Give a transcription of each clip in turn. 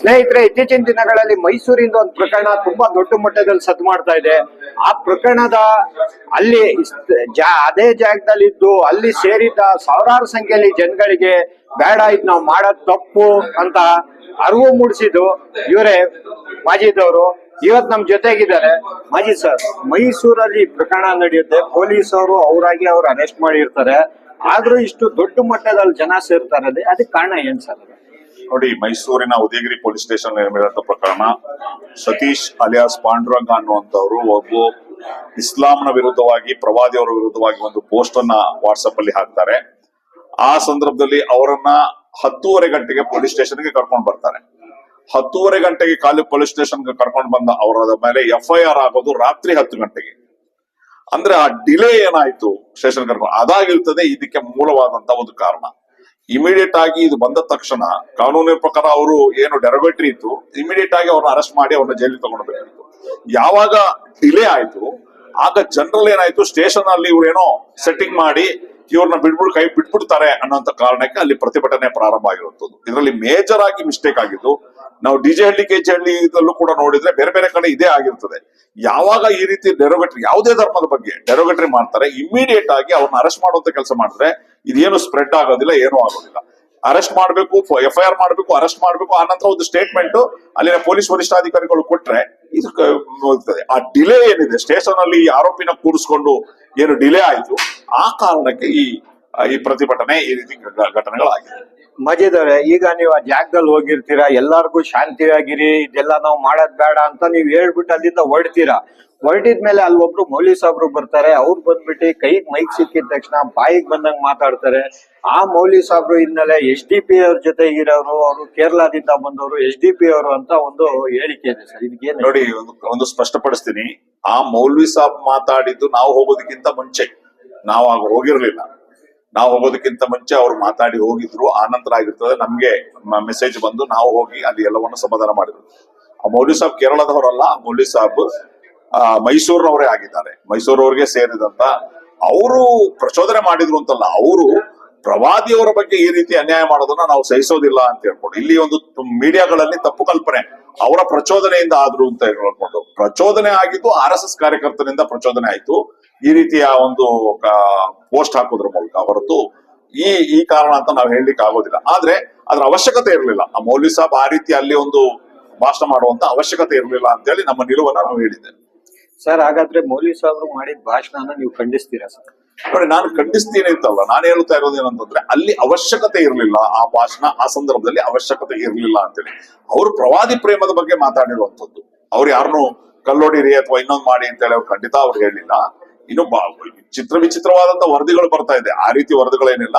ಸ್ನೇಹಿತರೆ, ಇತ್ತೀಚಿನ ದಿನಗಳಲ್ಲಿ ಮೈಸೂರಿಂದ ಒಂದು ಪ್ರಕರಣ ತುಂಬಾ ದೊಡ್ಡ ಮಟ್ಟದಲ್ಲಿ ಸದ್ದು ಮಾಡ್ತಾ ಇದೆ. ಆ ಪ್ರಕರಣದ ಅಲ್ಲಿ ಅದೇ ಜಾಗದಲ್ಲಿ ಇದ್ದು ಅಲ್ಲಿ ಸೇರಿದ್ದ ಸಾವಿರಾರು ಸಂಖ್ಯೆಯಲ್ಲಿ ಜನಗಳಿಗೆ ಬೇಡ, ಇದ್ ನಾವು ಮಾಡೋದ್ ತಪ್ಪು ಅಂತ ಅರಿವು ಮೂಡಿಸಿದ್ದು ಇವರೇ ಮಾಜಿದವರು. ಇವತ್ ನಮ್ ಜೊತೆಗಿದ್ದಾರೆ ಮಾಜಿ ಸರ್. ಮೈಸೂರಲ್ಲಿ ಪ್ರಕರಣ ನಡೆಯುತ್ತೆ. ಪೊಲೀಸ್ ಅವರು ಅವರಾಗಿ ಅವ್ರು ಅರೆಸ್ಟ್ ಮಾಡಿರ್ತಾರೆ. ಆದ್ರೂ ಇಷ್ಟು ದೊಡ್ಡ ಮಟ್ಟದಲ್ಲಿ ಜನ ಸೇರ್ತಾರೆ ಅದೇ- ಅದಕ್ಕೆ ಕಾರಣ ಏನ್ ಸರ್ ನೋಡಿ, ಮೈಸೂರಿನ ಉದಯಗಿರಿ ಪೊಲೀಸ್ ಸ್ಟೇಷನ್ ನಡೆದಂತ ಪ್ರಕರಣ. ಸತೀಶ್ ಅಲಿಯಾಸ್ ಪಾಂಡುರಂಗ ಅನ್ನುವಂಥವ್ರು ಒಬ್ಬ ಇಸ್ಲಾಂನ ವಿರುದ್ಧವಾಗಿ, ಪ್ರವಾದಿಯವರ ವಿರುದ್ಧವಾಗಿ ಒಂದು ಪೋಸ್ಟ್ ಅನ್ನ ವಾಟ್ಸಪ್ ಅಲ್ಲಿ ಹಾಕ್ತಾರೆ. ಆ ಸಂದರ್ಭದಲ್ಲಿ ಅವರನ್ನ ಹತ್ತೂವರೆ ಗಂಟೆಗೆ ಪೊಲೀಸ್ ಸ್ಟೇಷನ್ಗೆ ಕರ್ಕೊಂಡು ಬರ್ತಾರೆ. ಹತ್ತೂವರೆ ಗಂಟೆಗೆ ಖಾಲಿ ಪೊಲೀಸ್ ಸ್ಟೇಷನ್ಗೆ ಕರ್ಕೊಂಡು ಬಂದ ಅವರ ಮೇಲೆ ಎಫ್ ಐ ಆರ್ ಆಗೋದು ರಾತ್ರಿ ಹತ್ತು ಗಂಟೆಗೆ. ಅಂದ್ರೆ ಆ ಡಿಲೇ ಏನಾಯ್ತು ಸ್ಟೇಷನ್ ಕರ್ಕೊಂಡು ಅದಾಗಿರ್ತದೆ, ಇದಕ್ಕೆ ಮೂಲವಾದಂತ ಒಂದು ಕಾರಣ. ಇಮಿಡಿಯೇಟ್ ಆಗಿ ಇದು ಬಂದ ತಕ್ಷಣ ಕಾನೂನಿನ ಪ್ರಕಾರ ಅವರು ಏನು ಡೆರೋಗೇಟರಿ ಇತ್ತು ಇಮಿಡಿಯೇಟ್ ಆಗಿ ಅವ್ರನ್ನ ಅರೆಸ್ಟ್ ಮಾಡಿ ಅವ್ರನ್ನ ಜೈಲಿಗೆ ತಗೊಂಡ್ಬೇಕಾಗಿತ್ತು ಯಾವಾಗ ಡಿಲೇ ಆಯ್ತು, ಆಗ ಜನರಲ್ ಏನಾಯ್ತು ಸ್ಟೇಷನ್ ಅಲ್ಲಿ ಇವ್ರೇನೋ ಸೆಟ್ಟಿಂಗ್ ಮಾಡಿ ಇವ್ರನ್ನ ಬಿಡ್ಬಿಡ್ ಕೈ ಬಿಟ್ಬಿಡ್ತಾರೆ ಅನ್ನೋಂತ ಕಾರಣಕ್ಕೆ ಅಲ್ಲಿ ಪ್ರತಿಭಟನೆ ಪ್ರಾರಂಭ ಆಗಿರುವಂತದ್ದು ಇದರಲ್ಲಿ ಮೇಜರ್ ಆಗಿ ಮಿಸ್ಟೇಕ್ ಆಗಿದ್ದು ನಾವು ಡಿಜೆ ಹಳ್ಳಿ ಕೆಜೆ ಹಳ್ಳಿ ಇದಲ್ಲೂ ಕೂಡ ನೋಡಿದ್ರೆ ಬೇರೆ ಬೇರೆ ಕಡೆ ಇದೇ ಆಗಿರ್ತದೆ. ಯಾವಾಗ ಈ ರೀತಿ ಡೆರೋಗಟ್ರಿ, ಯಾವುದೇ ಧರ್ಮದ ಬಗ್ಗೆ ಡೆರೋಗಟ್ರಿ ಮಾಡ್ತಾರೆ ಇಮಿಡಿಯೇಟ್ ಆಗಿ ಅವ್ರನ್ನ ಅರೆಸ್ಟ್ ಮಾಡುವಂತ ಕೆಲಸ ಮಾಡಿದ್ರೆ ಇದೇನು ಸ್ಪ್ರೆಡ್ ಆಗೋದಿಲ್ಲ, ಏನೂ ಆಗೋದಿಲ್ಲ. ಅರೆಸ್ಟ್ ಮಾಡಬೇಕು ಎಫ್ ಐ ಆರ್ ಮಾಡಬೇಕು ಅರೆಸ್ಟ್ ಮಾಡಬೇಕು, ಆ ನಂತರ ಒಂದು ಸ್ಟೇಟ್ಮೆಂಟ್ ಅಲ್ಲಿನ ಪೊಲೀಸ್ ವರಿಷ್ಠಾಧಿಕಾರಿಗಳು ಕೊಟ್ರೆ ಇದು ಆ ಡಿಲೇ ಏನಿದೆ ಸ್ಟೇಷನ್ ಅಲ್ಲಿ ಆರೋಪಿನ ಕೂರಿಸ್ಕೊಂಡು ಏನು ಡಿಲೇ ಆಯಿತು, ಆ ಕಾರಣಕ್ಕೆ ಈ ಈ ಪ್ರತಿಭಟನೆ ಈ ರೀತಿ ಘಟನೆಗಳಾಗಿದೆ. ಮಜಿದವ್ರೆ, ಈಗ ನೀವು ಆ ಜಾಗದಲ್ಲಿ ಹೋಗಿರ್ತೀರಾ, ಎಲ್ಲಾರ್ಗು ಶಾಂತಿಯಾಗಿರಿ, ಇದೆಲ್ಲ ನಾವು ಮಾಡೋದ್ ಬೇಡ ಅಂತ ನೀವ್ ಹೇಳ್ಬಿಟ್ಟು ಅಲ್ಲಿಂದ ಹೊರಡ್ತೀರಾ? ಹೊರಟಿದ್ಮೇಲೆ ಅಲ್ಲಿ ಒಬ್ರು ಮೌಲಿ ಸಾಬ್ರು ಬರ್ತಾರೆ, ಅವ್ರು ಬಂದ್ಬಿಟ್ಟು ಕೈಗ್ ಮೈಕ್ ಸಿಕ್ಕಿದ ತಕ್ಷಣ ಬಾಯಿಗೆ ಬಂದಂಗ್ ಮಾತಾಡ್ತಾರೆ. ಆ ಮೌಲಿ ಸಾಬ್ರು ಹಿನ್ನೆಲೆ ಎಸ್ ಡಿ ಪಿ ಅವ್ರ ಜೊತೆ ಇರೋರು, ಅವರು ಕೇರಳದಿಂದ ಬಂದವರು ಎಸ್ ಡಿ ಪಿ ಅವರು ಅಂತ ಒಂದು ಹೇಳಿಕೆ ಇದೆ ಸರ್. ಇದಕ್ಕೆ ನೋಡಿ, ಒಂದು ಒಂದು ಸ್ಪಷ್ಟಪಡಿಸ್ತೀನಿ. ಆ ಮೌಲ್ವಿ ಸಾಬ್ ಮಾತಾಡಿದ್ದು ನಾವು ಹೋಗೋದಕ್ಕಿಂತ ಮುಂಚೆ. ನಾವು ಆಗ ಹೋಗಿರ್ಲಿಲ್ಲ. ನಾವು ಹೋಗೋದಕ್ಕಿಂತ ಮುಂಚೆ ಅವ್ರು ಮಾತಾಡಿ ಹೋಗಿದ್ರು ಆ ನಂತರ ಆಗಿರ್ತದೆ ನಮ್ಗೆ ಮೆಸೇಜ್ ಬಂದು ನಾವು ಹೋಗಿ ಅಲ್ಲಿ ಎಲ್ಲವನ್ನು ಸಮಾಧಾನ ಮಾಡಿದ್ರು. ಆ ಮೌಲ್ಯ ಸಾಬ್ ಕೇರಳದವರಲ್ಲ, ಆ ಮೌಲ್ವಿ ಸಾಬ್, ಆ, ಮೈಸೂರಿನವರೇ ಆಗಿದ್ದಾರೆ. ಮೈಸೂರವ್ರಿಗೆ ಸೇರಿದಂತ ಅವರು ಪ್ರಚೋದನೆ ಮಾಡಿದ್ರು ಅಂತಲ್ಲ, ಅವರು ಪ್ರವಾದಿಯವರ ಬಗ್ಗೆ ಈ ರೀತಿ ಅನ್ಯಾಯ ಮಾಡೋದನ್ನ ನಾವು ಸಹಿಸೋದಿಲ್ಲ ಅಂತ ಹೇಳ್ಕೊಂಡು, ಇಲ್ಲಿ ಒಂದು ಮೀಡಿಯಾಗಳಲ್ಲಿ ತಪ್ಪು ಕಲ್ಪನೆ. ಅವರ ಪ್ರಚೋದನೆಯಿಂದ ಆದ್ರು ಅಂತ ಹೇಳ್ಕೊಂಡು, ಪ್ರಚೋದನೆ ಆಗಿದ್ದು ಆರ್ ಎಸ್ ಎಸ್ ಕಾರ್ಯಕರ್ತರಿಂದ ಪ್ರಚೋದನೆ ಆಯ್ತು. ಈ ರೀತಿಯ ಒಂದು ಪೋಸ್ಟ್ ಹಾಕೋದ್ರ ಮೂಲಕ ಹೊರತು ಈ ಈ ಕಾರಣ ಅಂತ ನಾವು ಹೇಳಲಿಕ್ಕೆ ಆಗೋದಿಲ್ಲ. ಆದ್ರೆ ಅದ್ರ ಅವಶ್ಯಕತೆ ಇರಲಿಲ್ಲ. ಆ ಮೌಲ್ವಿ ಸಾಬ್ ಆ ರೀತಿ ಅಲ್ಲಿ ಒಂದು ಭಾಷಣ ಮಾಡುವಂತ ಅವಶ್ಯಕತೆ ಇರಲಿಲ್ಲ ಅಂತ ಹೇಳಿ ನಮ್ಮ ನಿಲುವನ್ನ ನಾವು ಹೇಳಿದ್ದೇವೆ. ಸರ್ ಹಾಗಾದ್ರೆ ಮೌಲಿ ಸಾಬ್ರು ಮಾಡಿದ ಭಾಷಣನ ನೀವು ಖಂಡಿಸ್ತೀರಾ ಸರ್? ನೋಡಿ ನಾನು ಖಂಡಿಸ್ತೀನಿ ಅಂತಲ್ಲ. ನಾನು ಹೇಳ್ತಾ ಇರೋದು ಏನಂತಂದ್ರೆ ಅಲ್ಲಿ ಅವಶ್ಯಕತೆ ಇರಲಿಲ್ಲ ಆ ಭಾಷಣ ಆ ಸಂದರ್ಭದಲ್ಲಿ ಅವಶ್ಯಕತೆ ಇರಲಿಲ್ಲ ಅಂತೇಳಿ. ಅವರು ಪ್ರವಾದಿ ಪ್ರೇಮದ ಬಗ್ಗೆ ಮಾತಾಡಿರುವಂತದ್ದು ಅವ್ರು ಯಾರನ್ನು ಕಲ್ಲೊಡಿರಿ ಅಥವಾ ಇನ್ನೊಂದು ಮಾಡಿ ಅಂತೇಳಿ ಅವ್ರು ಖಂಡಿತ ಅವ್ರು ಹೇಳಿಲ್ಲ. ಇನ್ನು ಚಿತ್ರ ವಿಚಿತ್ರವಾದಂತ ವರದಿಗಳು ಬರ್ತಾ ಇದೆ. ಆ ರೀತಿ ವರದಿಗಳೇನಿಲ್ಲ.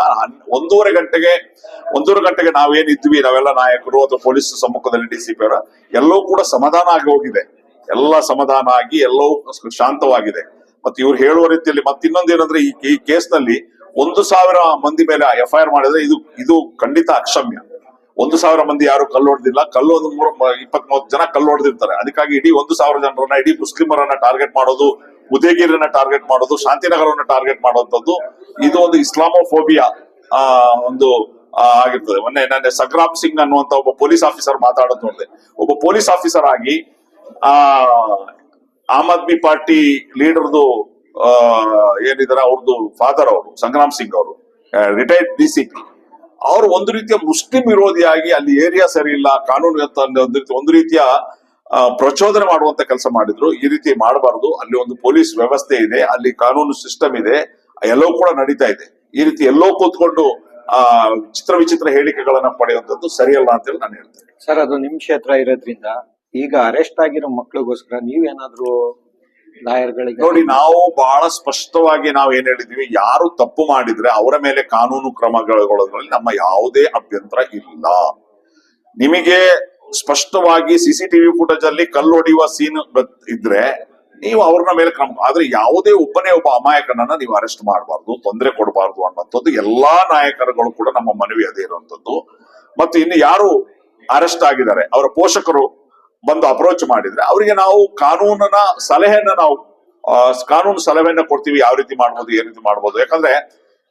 ಒಂದೂವರೆ ಗಂಟೆಗೆ ಒಂದೂವರೆ ಗಂಟೆಗೆ ನಾವೇನಿದ್ವಿ, ನಾವೆಲ್ಲ ನಾಯಕರು ಅಥವಾ ಪೊಲೀಸ್ ಸಮ್ಮುಖದಲ್ಲಿ ಡಿ ಸಿ ಎಲ್ಲವೂ ಕೂಡ ಸಮಾಧಾನ ಆಗಿ ಹೋಗಿದೆ. ಎಲ್ಲ ಸಮಾಧಾನ ಆಗಿ, ಎಲ್ಲವೂ ಶಾಂತವಾಗಿದೆ. ಮತ್ತೆ ಇವ್ರು ಹೇಳುವ ರೀತಿಯಲ್ಲಿ ಮತ್ತೆ ಇನ್ನೊಂದು ಏನಂದ್ರೆ ಈ ಈ ಕೇಸ್ನಲ್ಲಿ ಒಂದು ಸಾವಿರ ಮಂದಿ ಮೇಲೆ ಎಫ್ ಐ ಆರ್ ಮಾಡಿದ್ರೆ ಇದು ಇದು ಖಂಡಿತ ಅಕ್ಷಮ್ಯ. ಒಂದು ಸಾವಿರ ಮಂದಿ ಯಾರು ಕಲ್ಲು ಹೊಡೆದಿಲ್ಲ ಕಲ್ಲು ಒಂದು ಮೂರು ಇಪ್ಪತ್ ಮೂವತ್ತು ಜನ ಕಲ್ಲು ಹೊಡೆದಿರ್ತಾರೆ ಅದಕ್ಕಾಗಿ ಇಡೀ ಒಂದು ಸಾವಿರ ಜನರನ್ನ, ಇಡೀ ಮುಸ್ಲಿಮರನ್ನ ಟಾರ್ಗೆಟ್ ಮಾಡೋದು ಉದಯಗಿರಿನ ಟಾರ್ಗೆಟ್ ಮಾಡೋದು, ಶಾಂತಿನಗರವನ್ನ ಟಾರ್ಗೆಟ್ ಮಾಡುವಂಥದ್ದು ಇದು ಒಂದು ಇಸ್ಲಾಮೋಫೋಬಿಯಾ, ಆ, ಒಂದು ಆಗಿರ್ತದೆ. ಮೊನ್ನೆ ನನ್ನ ಸಂಗ್ರಾಮ್ ಸಿಂಗ್ ಅನ್ನುವಂತ ಒಬ್ಬ ಪೊಲೀಸ್ ಆಫೀಸರ್ ಮಾತಾಡೋದು ನೋಡಿದೆ. ಒಬ್ಬ ಪೊಲೀಸ್ ಆಫೀಸರ್ ಆಗಿ, ಆ, ಆಮ್ ಆದ್ಮಿ ಪಾರ್ಟಿ ಲೀಡರ್ದು ಏನಿದಾರೆ ಅವ್ರದ್ದು ಫಾದರ್ ಅವರು, ಸಂಗ್ರಾಮ್ ಸಿಂಗ್ ಅವರು ರಿಟೈರ್ಡ್ ಡಿ ಸಿ ಅವರು ಒಂದು ರೀತಿಯ ಮುಸ್ಲಿಂ ವಿರೋಧಿಯಾಗಿ ಅಲ್ಲಿ ಏರಿಯಾ ಸರಿ ಇಲ್ಲ, ಕಾನೂನು ಒಂದು ರೀತಿಯ ಪ್ರಚೋದನೆ ಮಾಡುವಂತ ಕೆಲಸ ಮಾಡಿದ್ರು. ಈ ರೀತಿ ಮಾಡಬಾರದು. ಅಲ್ಲಿ ಒಂದು ಪೊಲೀಸ್ ವ್ಯವಸ್ಥೆ ಇದೆ. ಅಲ್ಲಿ ಕಾನೂನು ಸಿಸ್ಟಮ್ ಇದೆ. ಎಲ್ಲವೂ ಕೂಡ ನಡೀತಾ ಇದೆ. ಈ ರೀತಿ ಎಲ್ಲೋ ಕೂತ್ಕೊಂಡು ಆ ಚಿತ್ರ ವಿಚಿತ್ರ ಹೇಳಿಕೆಗಳನ್ನ ಪಡೆಯುವಂತದ್ದು ಸರಿಯಲ್ಲ ಅಂತ ಹೇಳಿ ನಾನು ಹೇಳ್ತೇನೆ. ಸರ್ ಅದು ನಿಮ್ ಕ್ಷೇತ್ರ ಇರೋದ್ರಿಂದ ಈಗ ಅರೆಸ್ಟ್ ಆಗಿರೋ ಮಕ್ಳಿಗೋಸ್ಕರ ನೀವೇನಾದ್ರೂ ಲಾಯರ್ಗಳಿಗೆ ನೋಡಿ ನಾವು ಬಹಳ ಸ್ಪಷ್ಟವಾಗಿ ನಾವು ಏನ್ ಹೇಳಿದೀವಿ ಯಾರು ತಪ್ಪು ಮಾಡಿದ್ರೆ ಅವರ ಮೇಲೆ ಕಾನೂನು ಕ್ರಮಗಳಲ್ಲಿ ನಮ್ಮ ಯಾವುದೇ ಅಭ್ಯಂತರ ಇಲ್ಲ. ನಿಮಗೆ ಸ್ಪಷ್ಟವಾಗಿ ಸಿಸಿಟಿವಿ ಫುಟೇಜ್ ಅಲ್ಲಿ ಕಲ್ಲು ಹೊಡೆಯುವ ಸೀನ್ ಇದ್ರೆ ನೀವು ಅವ್ರನ್ನ ಮೇಲೆ ಕ್ರಮ ಆದ್ರೆ ಯಾವುದೇ ಒಬ್ಬನೇ ಒಬ್ಬ ಅಮಾಯಕನನ್ನ ನೀವು ಅರೆಸ್ಟ್ ಮಾಡಬಾರ್ದು, ತೊಂದರೆ ಕೊಡಬಾರ್ದು ಅನ್ನುವಂಥದ್ದು ಎಲ್ಲಾ ನಾಯಕರುಗಳು ಕೂಡ ನಮ್ಮ ಮನವಿ ಅದೇ ಇರುವಂತದ್ದು ಮತ್ತು ಇನ್ನು ಯಾರು ಅರೆಸ್ಟ್ ಆಗಿದ್ದಾರೆ, ಅವರ ಪೋಷಕರು ಬಂದು ಅಪ್ರೋಚ್ ಮಾಡಿದ್ರೆ ಅವರಿಗೆ ನಾವು ಕಾನೂನನ ಸಲಹೆಯನ್ನ ನಾವು ಕಾನೂನು ಸಲಹೆಯನ್ನ ಕೊಡ್ತೀವಿ, ಯಾವ ರೀತಿ ಮಾಡ್ಬೋದು, ಏನ್ ರೀತಿ ಮಾಡ್ಬೋದು. ಯಾಕಂದ್ರೆ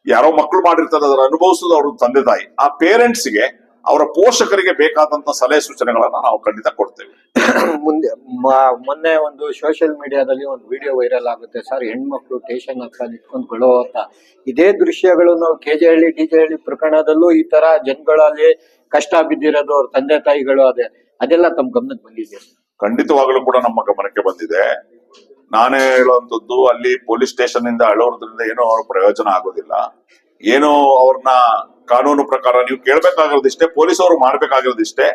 ಯಾರೋ ಮಕ್ಕಳು ಮಾಡಿರ್ತಾರೆ ಅದರ ಅನುಭವಿಸೋದು ಅವ್ರ ತಂದೆ ತಾಯಿ. ಆ ಪೇರೆಂಟ್ಸ್ಗೆ ಅವರ ಪೋಷಕರಿಗೆ ಬೇಕಾದಂತ ಸಲಹೆ ಸೂಚನೆಗಳನ್ನ ನಾವು ಖಂಡಿತ ಕೊಡ್ತೇವೆ. ಮುಂದೆ ಮೊನ್ನೆ ಒಂದು ಸೋಷಿಯಲ್ ಮೀಡಿಯಾದಲ್ಲಿ ಒಂದು ವಿಡಿಯೋ ವೈರಲ್ ಆಗುತ್ತೆ. ಸರ್ ಹೆಣ್ಮಕ್ಳು ಟೇಷನ್ ಹತ್ರ ನಿಂತ್ಕೊಂಡು ಅಂತ. ಇದೇ ದೃಶ್ಯಗಳು ನಾವು ಕೆಜೆಹಳ್ಳಿ ಡಿಜೆಹಳ್ಳಿ ಪ್ರಕರಣದಲ್ಲೂ ಈ ತರ ಜನಗಳಲ್ಲಿ ಕಷ್ಟ ಬಿದ್ದಿರೋದು ಅವ್ರ ತಂದೆ ತಾಯಿಗಳು ಅದೇ. ಅದೆಲ್ಲ ತಮ್ಮ ಗಮನಕ್ಕೆ ಬಂದಿದೆ. ಖಂಡಿತವಾಗಲೂ ಕೂಡ ನಮ್ಮ ಗಮನಕ್ಕೆ ಬಂದಿದೆ. ನಾನೇ ಹೇಳುವಂತದ್ದು ಅಲ್ಲಿ ಪೊಲೀಸ್ ಸ್ಟೇಷನ್ ಇಂದ ಅಳೋದ್ರಿಂದ ಏನೋ ಅವ್ರ ಪ್ರಯೋಜನ ಆಗೋದಿಲ್ಲ. ಏನೋ ಅವ್ರನ್ನ ಕಾನೂನು ಪ್ರಕಾರ ನೀವು ಕೇಳಬೇಕಾಗಿರೋದಿಷ್ಟೇ ಪೊಲೀಸ್ ಅವರು ಮಾಡ್ಬೇಕಾಗಿರೋದಿಷ್ಟೇ,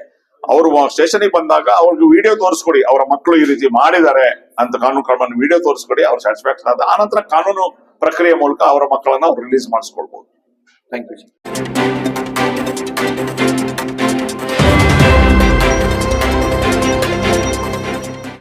ಅವರು ಸ್ಟೇಷನ್ಗೆ ಬಂದಾಗ ಅವ್ರಿಗೆ ವಿಡಿಯೋ ತೋರಿಸ್ಕೊಡಿ, ಅವರ ಮಕ್ಕಳು ಈ ರೀತಿ ಮಾಡಿದ್ದಾರೆ ಅಂತ ಕಾನೂನು ಕ್ರಮ ವಿಡಿಯೋ ತೋರಿಸ್ಕೊಡಿ, ಅವ್ರ ಸ್ಯಾಟಿಸ್ಫ್ಯಾಕ್ಷನ್ ಆದ ಆನಂತರ ಕಾನೂನು ಪ್ರಕ್ರಿಯೆ ಮೂಲಕ ಅವರ ಮಕ್ಕಳನ್ನ ಅವ್ರು ರಿಲೀಸ್ ಮಾಡಿಸ್ಕೊಳ್ಬಹುದು ಥ್ಯಾಂಕ್ ಯು